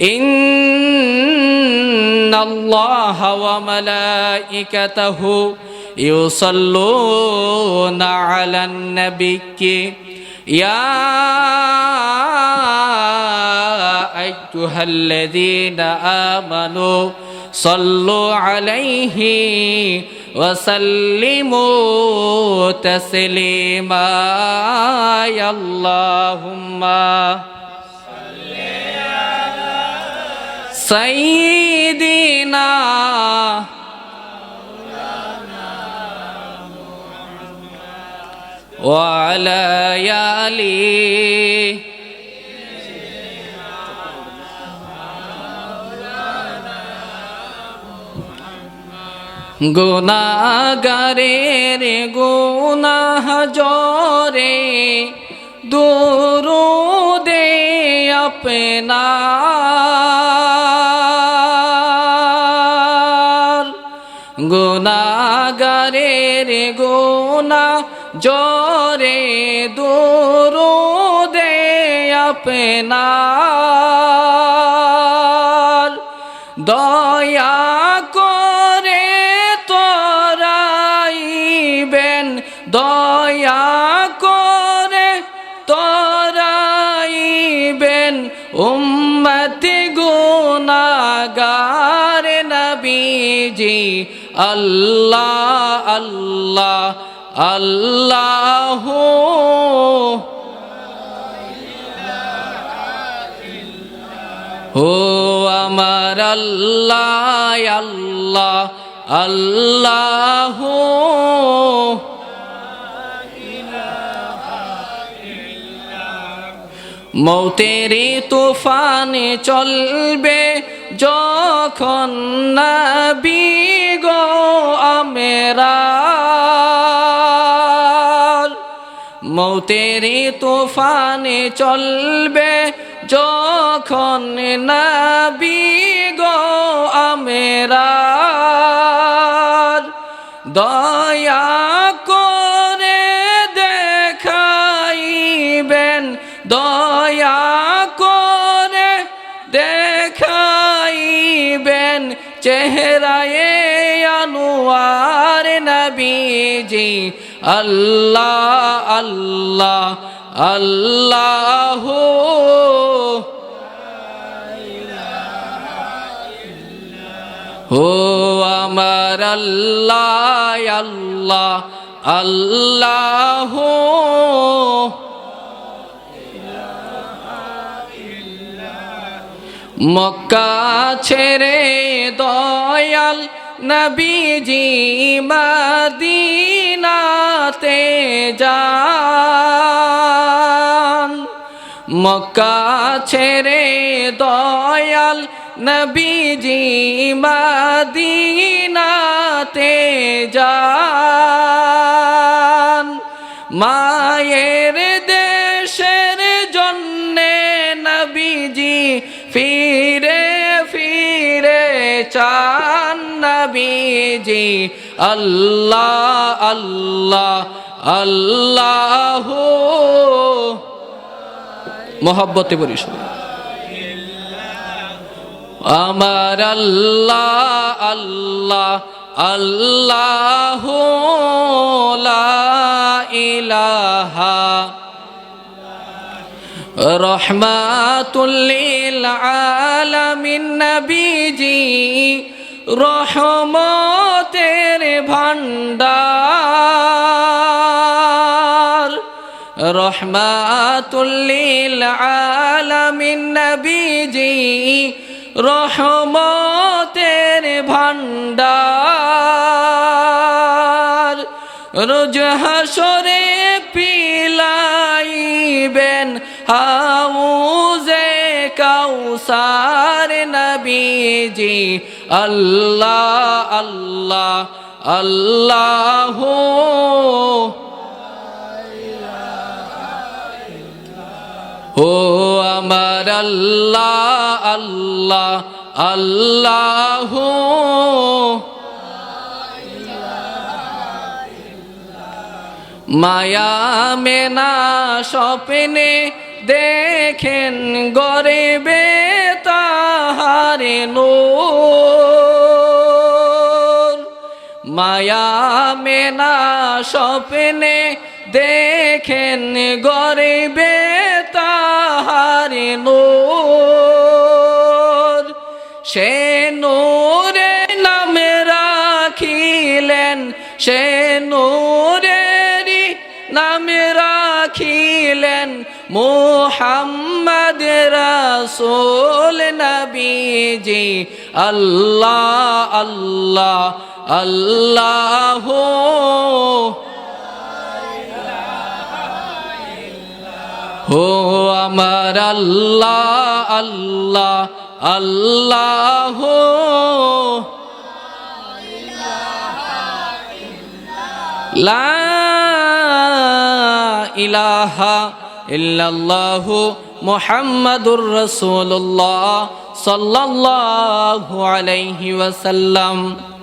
إن الله وملائكته يصلون على النبي يا أيها الذين آمنوا صلوا عليه وسلموا تسليما يا اللهم سيدنا وعلى آله গুনাগারের গুনাহ জরে দুরুদে আপনার জরে দুরুদে আপনার। দয়া করে তোরাইবেন দয়া করে তোরাইবেন। উম্মতি গুনাগার নবীজি আল্লাহ আল্লাহ। আল্লাহ ও আমার আল্লাহ আল্লাহ আল্লাহ। মৌতেরি তুফানে চলবে যখন না গো আমেরা মৌতেরি তুফানে চলবে যখন নবী গো আমেরা দয়া করে দেখাইবেন, দয়া করে দেখাইবেন চেহারায় আনুয়ার নবীজি। আল্লাহ আল্লাহ আল্লাহ ও আমার আল্লাহ আল্লাহ আল্লাহ মক্কা ছেড়ে দয়াল নবীজি মদিনাতে যান। মক্কা ছেড়ে দয়াল নবীজি মদিনাতে যান। মায়ের দেশের জন্যে নবীজি ফিরে ফিরে চান নবীজি। আল্লাহ আল্লাহ আল্লাহ মোহাব্বতে বলিস আমার আল্লাহ আল্লাহ আল্লাহ ইলাহা। রহমাতুল্লিল আলামিন নবীজি রহমতের ভান্ডার রহমাতুল্লিল আলামিন নবীজি রহমতের ভান্ডার রোজ হাসরে পিলাইবেন হাউজে কাউসার নবীজি। আল্লাহ আল্লাহ আল্লাহ ও আমার আল্লাহ আল্লাহ আল্লাহ মায়া মেনা স্বপ্নে দেখেন গরে তাহারে নো মায়া মেনা স্বপ্নে দেখেন গরিবে নূর, সে নূরে নামে রাখিলেন, সে নূরেরই নামে রাখিলেন মোহাম্মদ রাসূল নবীজি। আল্লাহ আল্লাহ আল্লাহ হো আমার আল্লাহ আল্লাহ আল্লাহ। ইলাহা ইল্লাল্লাহু মুহাম্মাদুর রাসূলুল্লাহ সাল্লাল্লাহু আলাইহি ওয়াসাল্লাম।